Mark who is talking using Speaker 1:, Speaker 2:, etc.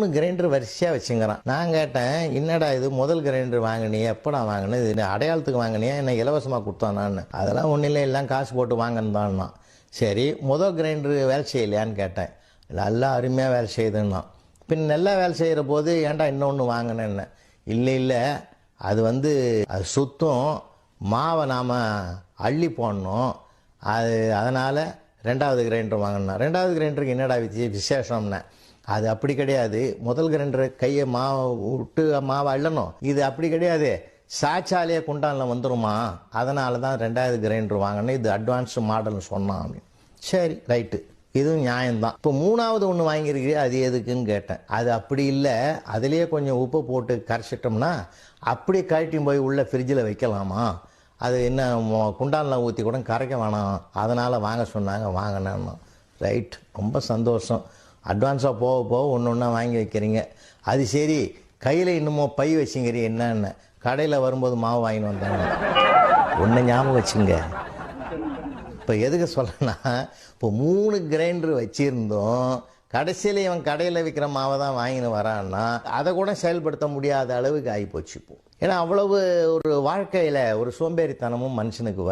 Speaker 1: மூணு கிரைண்டர் வரிசையாக வச்சுங்கிறான். நான் கேட்டேன் என்னடா இது? முதல் கிரைண்டர் வாங்கினியே எப்படா வாங்கினது? இது அடையாளத்துக்கு வாங்கினியா? என்ன இலவசமாக கொடுத்தானான்னு அதெல்லாம் ஒன்றும் இல்லை எல்லாம் காசு போட்டு வாங்கினதான்னா சரி முதல் கிரைண்டர் வேலை செய்யலையான்னு கேட்டேன். நல்லா அருமையாக வேலை செய்யுதுன்னா பின் நல்லா வேலை செய்கிற போது ஏன்டா இன்னொன்று வாங்கினேன்னு? இல்லை இல்லை. அது வந்து அது சுத்தம். மாவை நாம் அள்ளி போடணும். அது அதனால் ரெண்டாவது கிரைண்டர் வாங்கினேன். ரெண்டாவது கிரைண்டருக்கு என்னடா வித்திய விசேஷம்னேன் அது அப்படி கிடையாது. முதல் கிரைண்டர் கையை மாவை விட்டு மாவை அள்ளணும். இது அப்படி கிடையாது. சாச்சாலேயே குண்டானில் வந்துருமா? அதனால தான் ரெண்டாவது கிரைண்டர் வாங்கினேன் இது அட்வான்ஸ்டு மாடல்னு சொன்னான் அப்படின்னு. சரி ரைட்டு இதுவும் நியாயம்தான். இப்போ மூணாவது ஒன்று வாங்கியிருக்கிறீ அது எதுக்குன்னு கேட்டேன். அது அப்படி இல்லை. அதுலேயே கொஞ்சம் உப்பு போட்டு கரைச்சிட்டோம்னா அப்படியே கழட்டியும் போய் உள்ள ஃப்ரிட்ஜில் வைக்கலாமா? அது என்ன குண்டானில் ஊற்றி கூட கரைக்க வேணாம். அதனால் வாங்க சொன்னாங்க வாங்கினேன்னு. ரைட் ரொம்ப சந்தோஷம். அட்வான்ஸாக போக போக ஒன்று ஒன்றா வாங்கி வைக்கிறீங்க. அது சரி கையில் இன்னுமோ பை வச்சுங்கிறீ என்னன்னு? கடையில் வரும்போது மாவு வாங்கின்னு வந்தாங்க. ஒன்று ஞாபகம் வச்சுங்க. இப்போ எதுக்கு சொல்லனா இப்போ மூணு கிரைண்டர் வச்சுருந்தோம். கடைசியில் இவன் கடையில் விற்கிற மாவை தான் வாங்கின்னு வரான்னா அதை கூட செயல்படுத்த முடியாத அளவுக்கு ஆகிப்போச்சு இப்போ. ஏன்னா அவ்வளவு ஒரு வாழ்க்கையில் ஒரு சோம்பேறித்தனமும் மனுஷனுக்கு